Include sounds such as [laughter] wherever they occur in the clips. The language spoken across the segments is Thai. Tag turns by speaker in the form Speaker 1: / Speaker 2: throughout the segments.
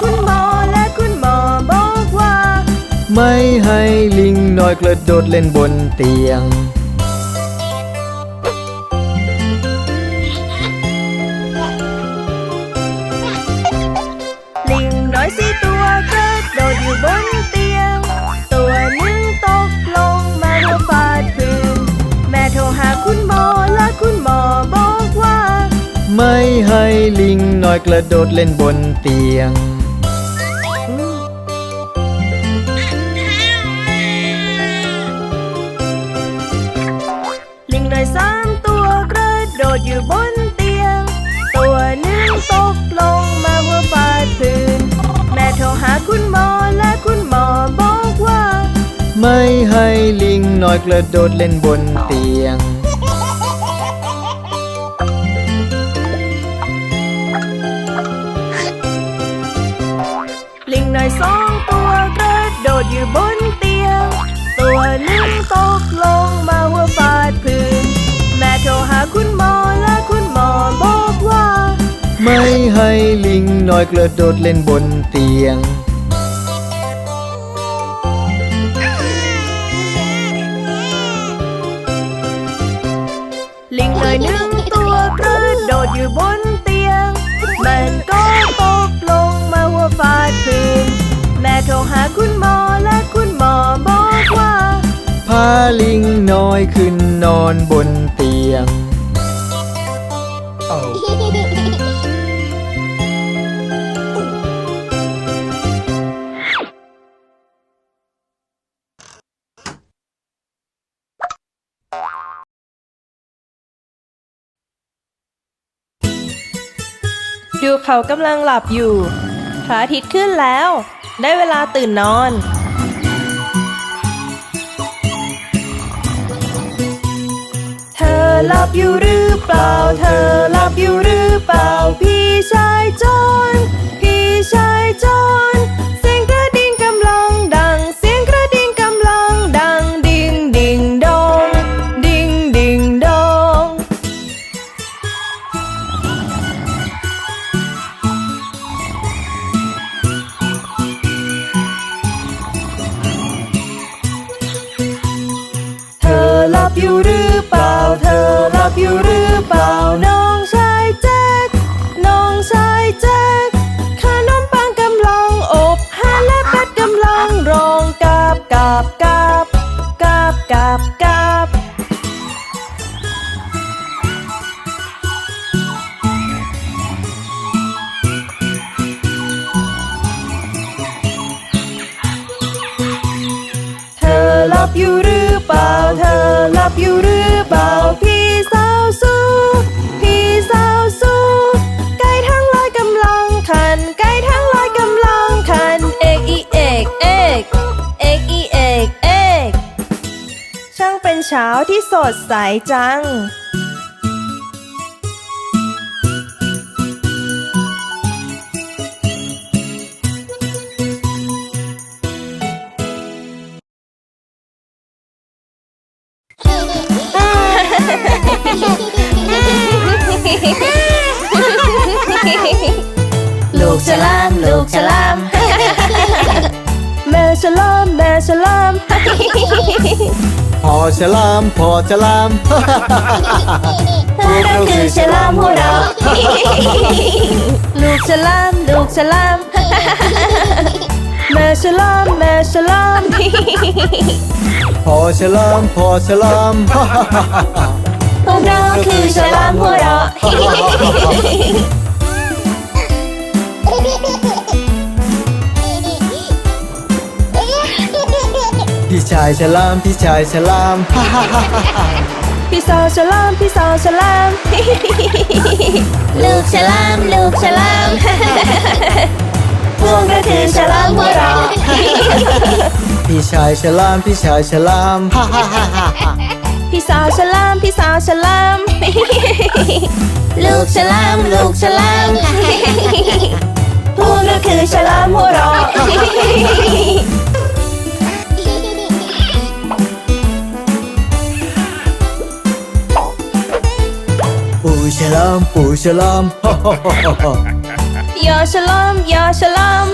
Speaker 1: คุณหมอและคุณหมอบอกว่า
Speaker 2: ไม่ให้ลิงน้อยกระโดดเล่นบนเตียง
Speaker 1: ลิงน้อยสี่ตัวกระโดดอยู่บนเตียง ตัวหนึ่งตกลงมาหัวฟาดพื้นแม่โทรหาคุณหมอและคุณหมอบอกว่า
Speaker 2: ไม่ให้ลิงน้อยกระโดดเล่นบนเตียง
Speaker 1: ลิง
Speaker 2: ไม่ให้ลิงน้อยกระโดดเล่นบนเตียง
Speaker 1: ลิงน้อยสองตัวกระโดดอยู่บนเตียง ตัวหนึ่งตกลงมาหัวฟาดพื้น แม่โทรหาคุณหมอและคุณหมอบอกว่า
Speaker 2: ไม่ให้ลิงน้อยกระโดดเล่นบนเตียง
Speaker 1: อยู่บนเตียง มันก็ตกลงมาหัวฟาดพื้นแม่โทรหาคุณหมอและคุณหมอบอกว่า
Speaker 2: พาลิงน้อยขึ้นนอนบนเตียง
Speaker 1: เขากำลังหลับอยู่ พระอาทิตย์ขึ้นแล้ว ได้เวลาตื่นนอน เธอหลับอยู่หรือเปล่า เธอหลับอยู่หรือเปล่า พี่ชายจอนพี่ชาย องกาบกาบกาบกาบกาบกาบเธอหลับอยู่หรือเปล่า เธอหลับอยู่หรือ เช้าที่สดใสจัง
Speaker 3: ลูกฉลาม ลูกฉลาม
Speaker 1: แม่ฉลา ฉลาม
Speaker 2: พอฉลามพอฉลาม
Speaker 3: พวกเราคือฉลามหัวเราะ
Speaker 1: ลูกฉลามลูกฉลาม แม่ฉลามแม่ฉลาม
Speaker 2: พอฉลามพอฉลาม
Speaker 3: พวกเราคือฉลามหัวเราะ
Speaker 2: พี่ชายฉลาม พี่ชายฉลาม
Speaker 1: พี่สาวฉลาม พี่สาวฉลาม
Speaker 3: ลูกฉลาม ลูกฉลาม พวกเราคือฉลามหัวเราะ
Speaker 2: พี่ชายฉลามพี่ชายฉลาม
Speaker 1: พี่สาวฉลามพี่สาวฉลาม
Speaker 3: ลูกฉลามลูกฉลามพวกเราคือฉลามหัวเราะ
Speaker 2: ฉลามปูฉลามฮ่าฮ่าฮ่าฮ่า
Speaker 1: อย่าฉลามอย่าฉลาม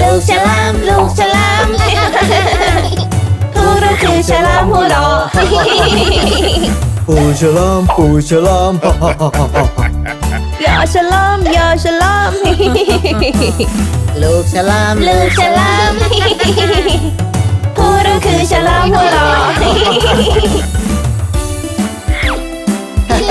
Speaker 3: ลูกฉลามลูกฉลาม
Speaker 1: พวกเราคือฉลามหัวเราะ
Speaker 2: ปูฉลามปูฉลามฮ่าฮ่าฮ่าฮ่าฮ่า
Speaker 1: อย่าฉลามอย่าฉลาม
Speaker 2: ลูกฉลาม
Speaker 3: ลูกฉลาม
Speaker 1: พวกเราคือฉลามหัวเรา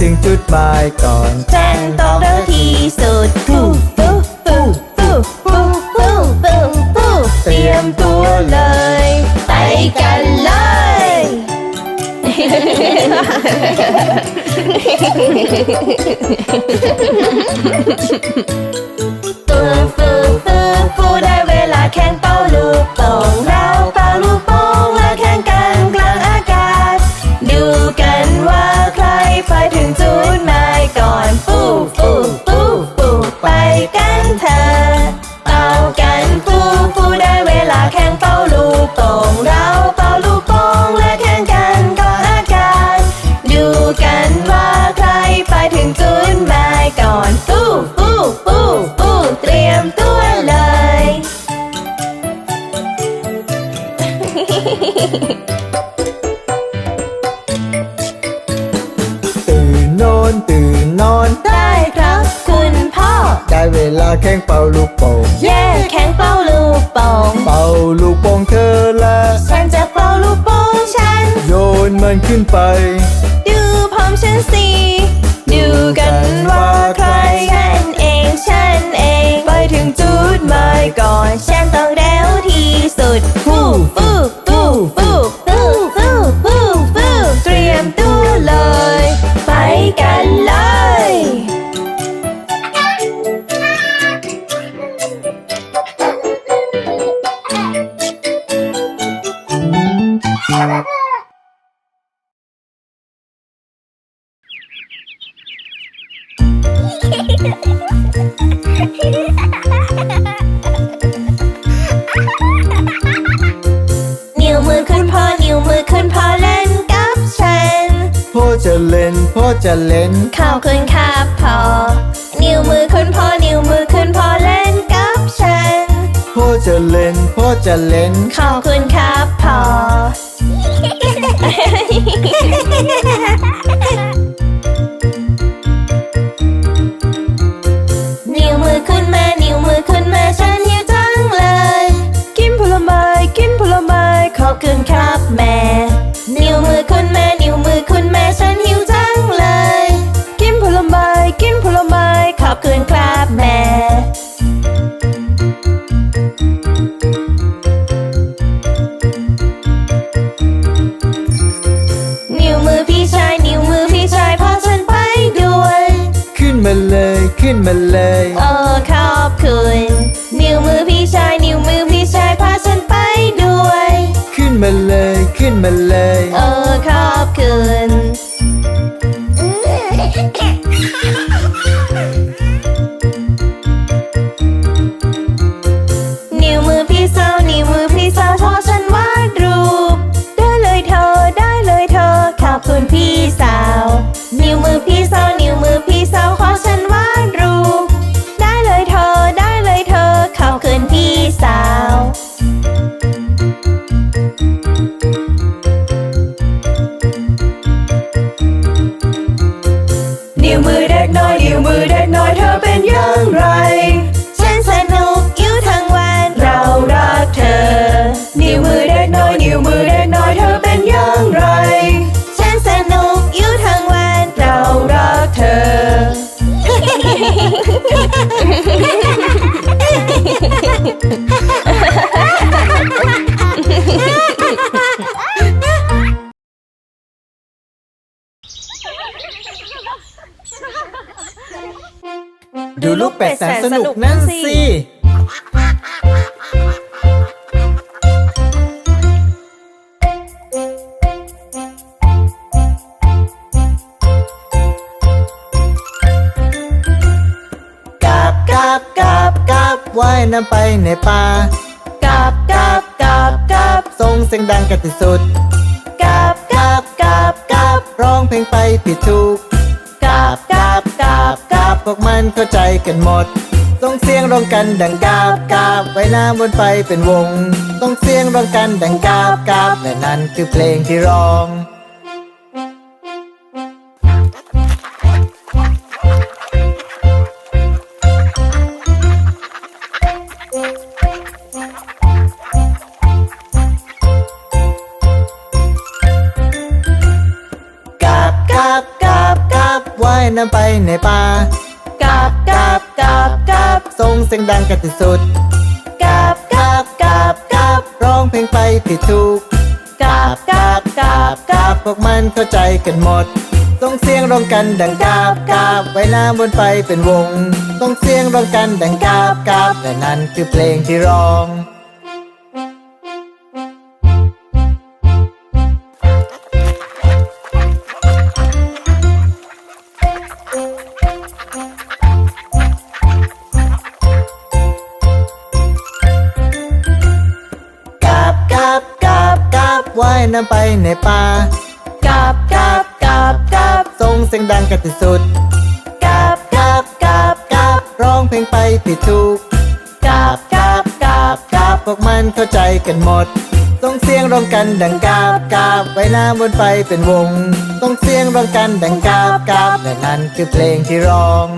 Speaker 2: ถึงจุดหมายก่อน
Speaker 1: ฉันต้องเร็วที่สุดฟูฟูฟูฟูฟูฟูฟูฟูเตรียมตัวเลย ไปกันเลยฟูฟูฟู ขึ้นไป ดูผมฉันสิดูกันว่าใครฉันเองฉันเอง ไปถึงจุดหมายก่อนฉันต้อง มือขึ้นพอนิ้วมือขึ้นพอเล่นกับฉัน
Speaker 2: พ่อจะเล่นพ่อจะเล่น
Speaker 1: ข้าวขึ้นครับพอนิ้วมือขึ้นพอนิ้วมือขึ้นพอเล่นกับฉัน
Speaker 2: พ่อจะเล่นพ่อจะเล่น
Speaker 1: ข้าวขึ้นครับพอ แม่ นิ้วมือขึ้นมานิ้วมือขึ้นมาฉันหิวจังเลย กินผลไม้ กินผลไม้ ขอบคุณครับแม่นิ้วมือพี่ชายนิ้วมือพี่ชายพาฉันไปด้วย
Speaker 2: ขึ้นมาเลยขึ้นมาเลย
Speaker 1: good. [laughs] [laughs] วมือ
Speaker 2: เด็
Speaker 1: กน้อยนิ้วมือเด็กน้อยเธอเป็นอย่างไร ฉันสนุกอยู่ทั้งวัน เรารักเธอ นิ้วมือเด็กน้อยนิ้วมือเด็กน้อยเธอเป็นอย่างไร ฉันสนุกอยู่ทั้งวัน เรารักเธอ
Speaker 2: ดู ลูกเป็ดแสนสนุกนั่นสิกาบกาบกาบกาบว่ายน้ำไปในป่ากา
Speaker 1: บกาบกาบกาบ
Speaker 2: ส่งเสียงดังกันที่สุด
Speaker 1: กาบกาบกาบกาบ
Speaker 2: ร้องเพลงไปผิดถูก
Speaker 1: กาบกาบกาบกาบ
Speaker 2: พวกมันเข้าใจกันหมด ต้องเสียงร้องกันดังกาบกาบไว้น้ำวนไปเป็นวง ต้องเสียงร้องกันดังกาบกาบและนั่นคือเพลงที่ร้องกาบกาบกาบกาบว่ายน้ำไปในป่า ส่งเสียงดังกันที่สุด
Speaker 1: กาบกาบกาบกาบ
Speaker 2: ร้องเพลงไปผิดถูก
Speaker 1: กาบกาบกาบกาบ
Speaker 2: พวกมันเข้าใจกันหมดต้องเสียงร้องกันดังกาบกาบไว้น้ำวนไปเป็นวงต้องเสียงร้องกันดังกาบกาบและนั่นคือเพลงที่ร้อง น้ำไปในป่ากา
Speaker 1: บกาบกาบกาบ
Speaker 2: ส่งเสียงดังกันที่สุด
Speaker 1: กาบกาบกาบกาบ
Speaker 2: ร้องเพลงไปผิดถูก
Speaker 1: กาบกาบกาบกาบ
Speaker 2: พวกมันเข้าใจกันหมดต้องเสียงร้องกันดังกาบกาบไว้น้ำวนไปเป็นวงต้องเสียงร้องกันดังกาบกาบและนั่นคือเพลงที่ร้อง